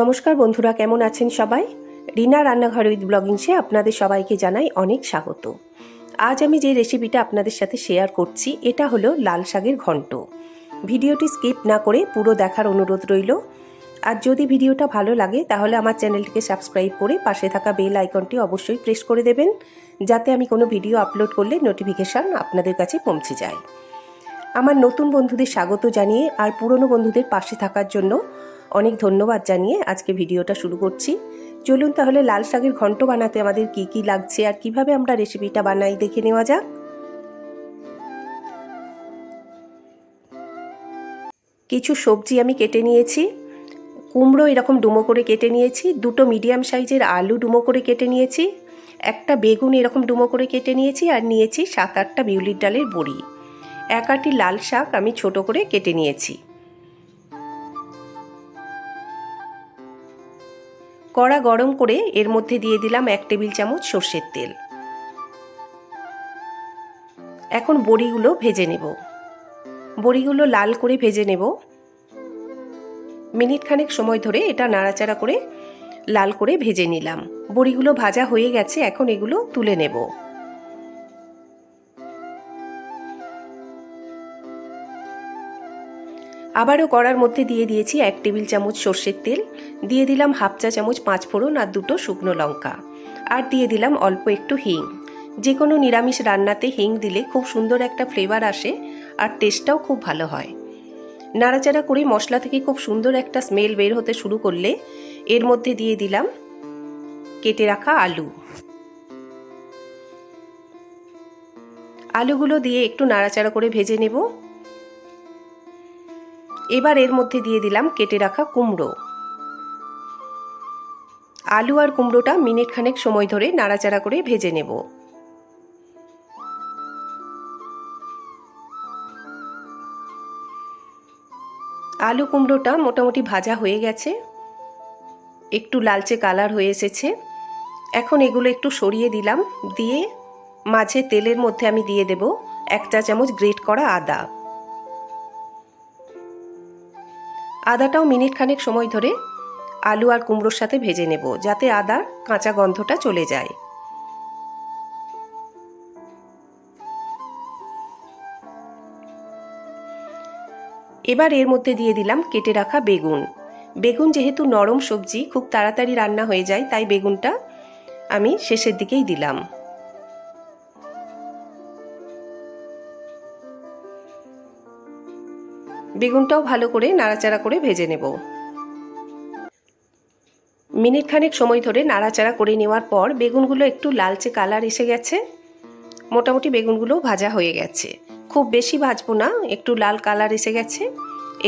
নমস্কার বন্ধুরা, কেমন আছেন সবাই? রিনা রান্নাঘর উইথ ব্লগিংসে আপনাদের সবাইকে জানাই অনেক স্বাগত। আজ আমি যে রেসিপিটা আপনাদের সাথে শেয়ার করছি, এটা হলো লাল শাকের ঘন্ট। ভিডিওটি স্কিপ না করে পুরো দেখার অনুরোধ রইল। আর যদি ভিডিওটা ভালো লাগে, তাহলে আমার চ্যানেলটিকে সাবস্ক্রাইব করে পাশে থাকা বেল আইকনটি অবশ্যই প্রেস করে দেবেন, যাতে আমি কোনো ভিডিও আপলোড করলে নোটিফিকেশান আপনাদের কাছে পৌঁছে যায়। আমার নতুন বন্ধুদের স্বাগত জানিয়ে আর পুরনো বন্ধুদের পাশে থাকার জন্য অনেক ধন্যবাদ জানিয়ে আজকে ভিডিওটা শুরু করছি। চলুন তাহলে লাল শাকের ঘন্ট বানাতে আমাদের কি কি লাগছে আর কীভাবে আমরা রেসিপিটা বানাই দেখে নেওয়া যাক। কিছু সবজি আমি কেটে নিয়েছি। কুমড়ো এরকম ডুমো করে কেটে নিয়েছি। দুটো মিডিয়াম সাইজের আলু ডুমো করে কেটে নিয়েছি। একটা বেগুন এরকম ডুমো করে কেটে নিয়েছি আর নিয়েছি সাত আটটা বিউলির ডালের বড়ি। এক আটি লাল শাক আমি ছোট করে কেটে নিয়েছি। কড়া গরম করে এর মধ্যে দিয়ে দিলাম এক টেবিল চামচ সর্ষের তেল। এখন বড়িগুলো ভেজে নেব। বড়িগুলো লাল করে ভেজে নেব। মিনিট খানেক সময় ধরে এটা নাড়াচাড়া করে লাল করে ভেজে নিলাম। বড়িগুলো ভাজা হয়ে গেছে, এখন এগুলো তুলে নেব। আবারও কড়ার মধ্যে দিয়ে দিয়েছি এক টেবিল চামচ সর্ষের তেল, দিয়ে দিলাম হাফ চা চামচ পাঁচ ফোড়ন আর দুটো শুকনো লঙ্কা, আর দিয়ে দিলাম অল্প একটু হিং। যে কোনো নিরামিষ রান্নাতে হিং দিলে খুব সুন্দর একটা ফ্লেভার আসে আর টেস্টটাও খুব ভালো হয়। নাড়াচাড়া করে মশলা থেকে খুব সুন্দর একটা স্মেল বের হতে শুরু করলে এর মধ্যে দিয়ে দিলাম কেটে রাখা আলু। আলুগুলো দিয়ে একটু নাড়াচাড়া করে ভেজে নেব। এবার এর মধ্যে দিয়ে দিলাম কেটে রাখা কুমড়ো। আলু আর কুমড়োটা মিনিট খানেক সময় ধরে নাড়াচাড়া করে ভেজে নেব। আলু কুমড়োটা মোটামুটি ভাজা হয়ে গেছে। একটু লালচে কালার হয়ে এসেছে। এখন এগুলো একটু সরিয়ে দিলাম। দিয়ে মাঝে তেলের মধ্যে আমি দিয়ে দেব এক চা চামচ গ্রেট করা আদা। আদাটাও মিনিট খানেক সময় ধরে আলু আর কুমড়োর সাথে ভেজে নেব, যাতে আদার কাঁচা গন্ধটা চলে যায়। এবার এর মধ্যে দিয়ে দিলাম কেটে রাখা বেগুন। বেগুন যেহেতু নরম সবজি, খুব তাড়াতাড়ি রান্না হয়ে যায়, তাই বেগুনটা আমি শেষের দিকেই দিলাম। বেগুনটাও ভালো করে নাড়াচাড়া করে ভেজে নেব। মিনিট খানেক সময় ধরে নাড়াচাড়া করে নেওয়ার পর বেগুনগুলো একটু লালচে কালার এসে গেছে। মোটামুটি বেগুনগুলো ভাজা হয়ে গেছে। খুব বেশি ভাজবো না, একটু লাল কালার এসে গেছে।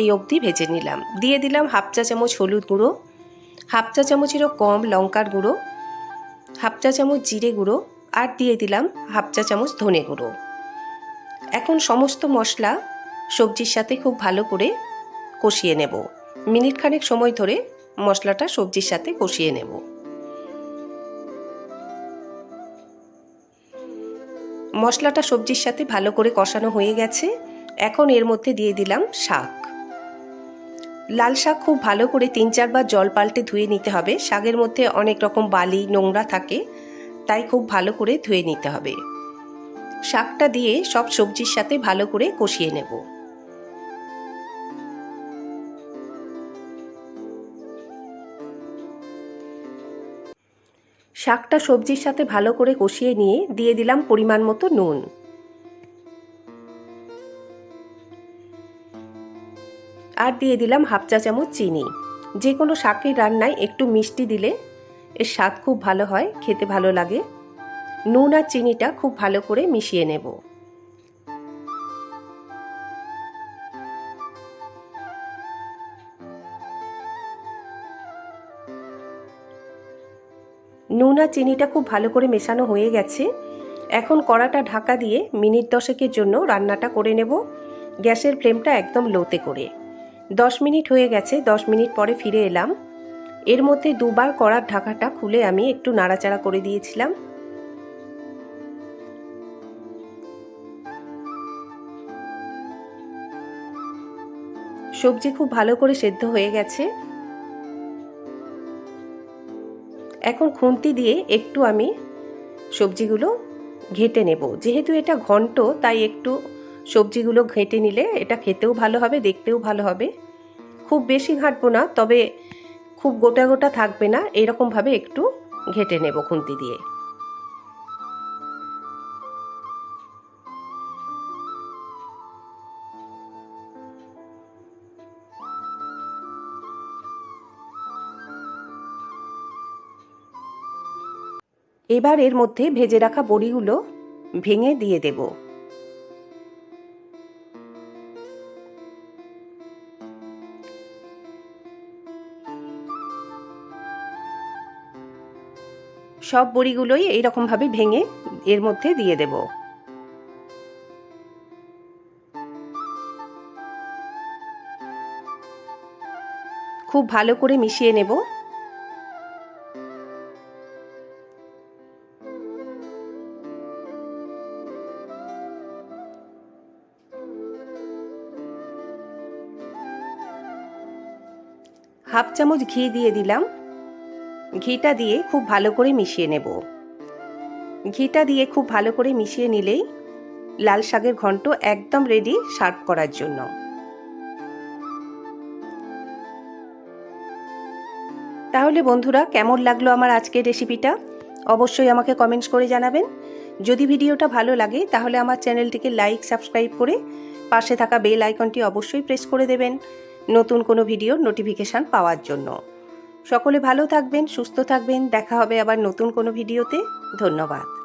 এই অবধি ভেজে নিলাম। দিয়ে দিলাম হাফ চা চামচ হলুদ গুঁড়ো, হাফ চা চামচেরও কম লঙ্কার গুঁড়ো, হাফ চা চামচ জিরে গুঁড়ো আর দিয়ে দিলাম হাফ চা চামচ ধনে গুঁড়ো। এখন সমস্ত মশলা সবজির সাথে খুব ভালো করে কষিয়ে নেব। মিনিট খানেক সময় ধরে মশলাটা সবজির সাথে কষিয়ে নেব। মশলাটা সবজির সাথে ভালো করে কষানো হয়ে গেছে। এখন এর মধ্যে দিয়ে দিলাম শাক। লাল শাক খুব ভালো করে তিন চারবার জল পাল্টে ধুয়ে নিতে হবে। শাকের মধ্যে অনেক রকম বালি, নোংরা থাকে, তাই খুব ভালো করে ধুয়ে নিতে হবে। শাকটা দিয়ে সব সবজির সাথে ভালো করে কষিয়ে নেব। শাকটা সবজির সাথে ভালো করে কষিয়ে নিয়ে দিয়ে দিলাম পরিমাণ মতো নুন। আর দিয়ে দিলাম হাফ চা চামচ চিনি। যে কোনো শাকের রান্নায় একটু মিষ্টি দিলে এর স্বাদ খুব ভালো হয়, খেতে ভালো লাগে। নুন আর চিনিটা খুব ভালো করে মিশিয়ে নেব। নুন আর চিনিটা খুব ভালো করে মেশানো হয়ে গেছে। এখন কড়াটা ঢাকা দিয়ে মিনিট দশেকের জন্য রান্নাটা করে নেব। গ্যাসের ফ্লেমটা একদম লোতে করে। দশ মিনিট হয়ে গেছে, দশ মিনিট পরে ফিরে এলাম। এর মধ্যে দুবার কড়ার ঢাকাটা খুলে আমি একটু নাড়াচাড়া করে দিয়েছিলাম। সবজি খুব ভালো করে সেদ্ধ হয়ে গেছে। এখন খুন্তি দিয়ে একটু আমি সবজিগুলো ঘেটে নেব। যেহেতু এটা ঘন্ট, তাই একটু সবজিগুলো ঘেঁটে নিলে এটা খেতেও ভালো হবে, দেখতেও ভালো হবে। খুব বেশি ঘাঁটবো না, তবে খুব গোটা গোটা থাকবে না, এরকমভাবে একটু ঘেঁটে নেব খুন্তি দিয়ে। এবার এর মধ্যে ভেজে রাখা বড়িগুলো ভেঙে দিয়ে দেব। সব বড়িগুলোই এইরকমভাবে ভেঙে এর মধ্যে দিয়ে দেব। খুব ভালো করে মিশিয়ে নেব। হাফ চামচ ঘি দিয়ে দিলাম। ঘিটা দিয়ে খুব ভালো করে মিশিয়ে নেব। ঘিটা দিয়ে খুব ভালো করে মিশিয়ে নিলেই লাল শাকের ঘন্ট একদম রেডি সার্ভ করার জন্য। তাহলে বন্ধুরা, কেমন লাগল আমার আজকের রেসিপিটা অবশ্যই আমাকে কমেন্টস করে জানাবেন। যদি ভিডিওটা ভালো লাগে, তাহলে আমার চ্যানেলটিকে লাইক সাবস্ক্রাইব করে পাশে থাকা বেল আইকনটি অবশ্যই প্রেস করে দেবেন। নতুন কোনো ভিডিওর নোটিফিকেশান পাওয়ার জন্য। সকলে ভালো থাকবেন, সুস্থ থাকবেন, দেখা হবে আবার নতুন কোনো ভিডিওতে ধন্যবাদ।